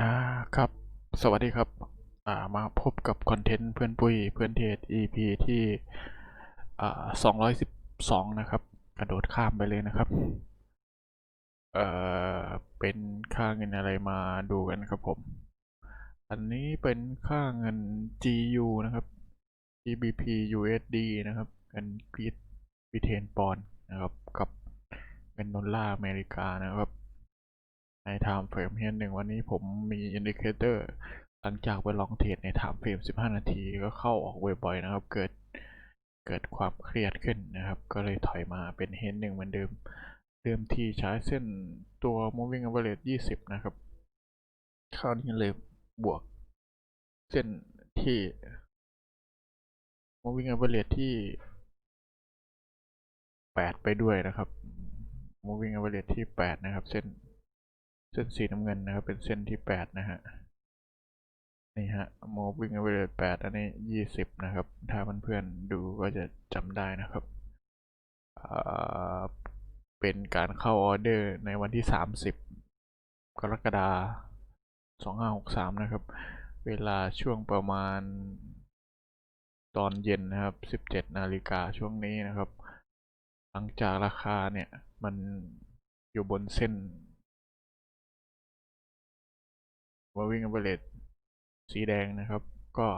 อ่าครับ สวัสดีครับ อ่า มาพบกับคอนเทนต์เพื่อนปุ้ยเพื่อนเทศ EP ที่ อ่าสองร้อยสิบสองนะครับ กระโดดข้ามไปเลยนะครับ เอ่อ เป็นค่าเงินอะไรมาดูกันครับผม อันนี้เป็นค่าเงิน GU นะครับ GBP USD นะครับ เงินกรีดบิเทนปอนนะครับ กับเงินดอลลาร์อเมริกานะครับ ใน time frame เฮียหนึ่งวันนี้ผมมีอินดิเคเตอร์หลังจากไปลองเทรดใน time frame 15 นาทีก็เข้าออกบ่อยๆนะครับ เกิดเกิดความเครียดขึ้นนะครับ ก็เลยถอยมาเป็นเฮนหนึ่งเหมือนเดิม เดิมทีใช้เส้นตัว moving average 20 นะครับคราวนี้เลยบวก เส้นที่ moving average ที่ 8 ไปด้วยนะครับ moving average ที่ 8 นะครับ เส้น เส้นสีน้ำเงินนะครับ เป็นเส้นที่แปดนะฮะนี่ฮะ moving average แปดอันนี้ยี่สิบนะครับ ถ้าเพื่อนๆดูก็จะจำได้นะครับ เป็นการเข้าออเดอร์ในวันที่สามสิบกรกฎาสองห้าหกสามนะครับ เวลาช่วงประมาณตอนเย็นนะครับสิบเจ็ดนาฬิกาช่วงนี้นะครับ หลังจากราคาเนี่ย มันอยู่บนเส้น moving average สีแดงนะครับ ก็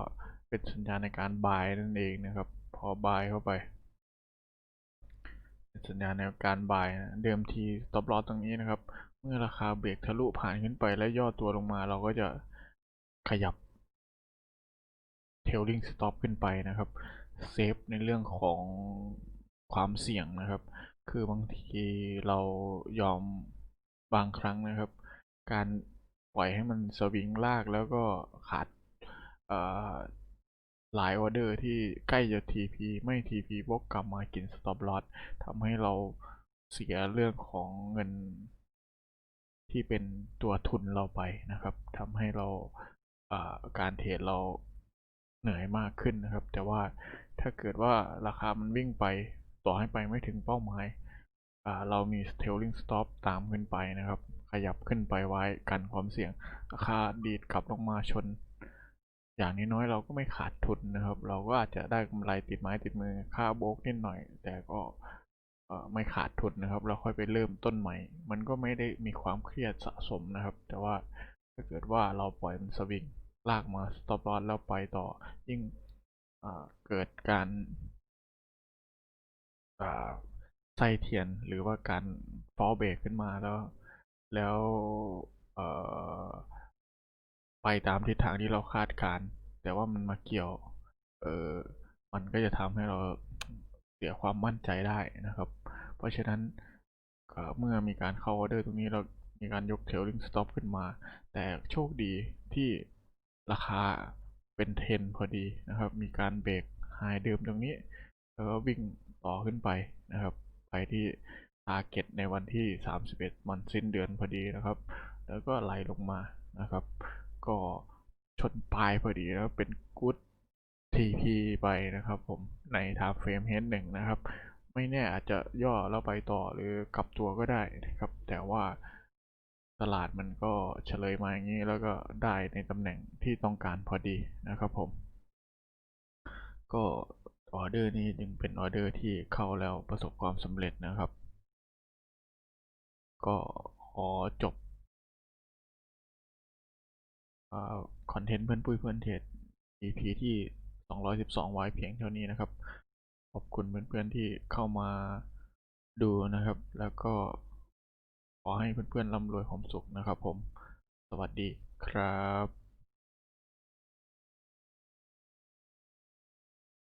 เป็นสัญญาณในการ buy นั่นเองนะครับ พอ buy เข้าไป เป็นสัญญาณในการ buy นะเดิมที stop loss ตรงนี้นะครับ เมื่อราคาเบรกทะลุผ่านขึ้นไปและย่อตัวลงมาเราก็จะขยับ tailing stop ขึ้นไปนะครับ เซฟในเรื่องของความเสี่ยงนะครับ คือบางทีเรายอมบางครั้งนะครับ การ ปล่อยให้มันสวิงลากแล้วก็ขาดเอ่อหลายออเดอร์ที่ใกล้จะ TP ไม่ TP บวกกลับมากิน stop loss ทำให้เราเสียเรื่องของเงินที่เป็นตัวทุนเราไปนะครับทำให้เราอ่าการเทรดเราเหนื่อยมากขึ้นนะครับ แต่ว่าถ้าเกิดว่าราคามันวิ่งไปต่อให้ไปไม่ถึงเป้าหมายเรามี tailing stop ตามขึ้นไปนะครับ ยับขึ้นไปไว้กันความเสี่ยงราคาดีดกลับลงมาชน อย่างนี้น้อยเราก็ไม่ขาดทุนนะครับ เราก็อาจจะได้กำไรติดไม้ติดมือค่าโบกนิดหน่อย แต่ก็ไม่ขาดทุนนะครับ เราค่อยไปเริ่มต้นใหม่ มันก็ไม่ได้มีความเครียดสะสมนะครับ แต่ว่าถ้าเกิดว่าเราปล่อยมันสวิงลากมา stop loss แล้วไปต่อ ยิ่งเกิดการอ่าไส้เทียนหรือว่าการฟอลเบรกขึ้นมาแล้ว แล้วเอ่อไปตามทิศทางที่เราคาดการณ์แต่ว่ามันมาเกี่ยว เออมันก็จะทำให้เราเสียความมั่นใจได้นะครับ เพราะฉะนั้นเอ่อเมื่อมีการเข้าออเดอร์ตรงนี้เรามีการยกเทลลิงสต็อปขึ้นมา แต่โชคดีที่ราคาเป็นเทนพอดีนะครับ มีการเบรกไฮเดิมตรงนี้ แล้วก็วิ่งต่อขึ้นไปนะครับ ไปที่ target ในวันที่ 31 มันสิ้นเดือนพอดีนะครับ แล้วก็ไหลลงมานะครับ ก็ชนปลายพอดีแล้วเป็น good TP ไปนะครับผมใน time frame h หนึ่งนะครับ ไม่แน่อาจจะย่อแล้วไปต่อหรือกลับตัวก็ได้นะครับ แต่ว่าตลาดมันก็เฉลยมาอย่างนี้แล้วก็ได้ในตำแหน่งที่ต้องการพอดีนะครับผม ก็ออเดอร์นี้จึงเป็นออเดอร์ที่เข้าแล้วประสบความสำเร็จนะครับ ก็ขอจบคอนเทนต์เพื่อนปุ้ยเพื่อนเทรด EP ที่ 212 ไว้เพียงเท่านี้นะครับ ขอบคุณเพื่อนๆที่เข้ามาดูนะครับ แล้วก็ขอให้เพื่อนๆร่ำรวยความสุขนะครับผม สวัสดีครับ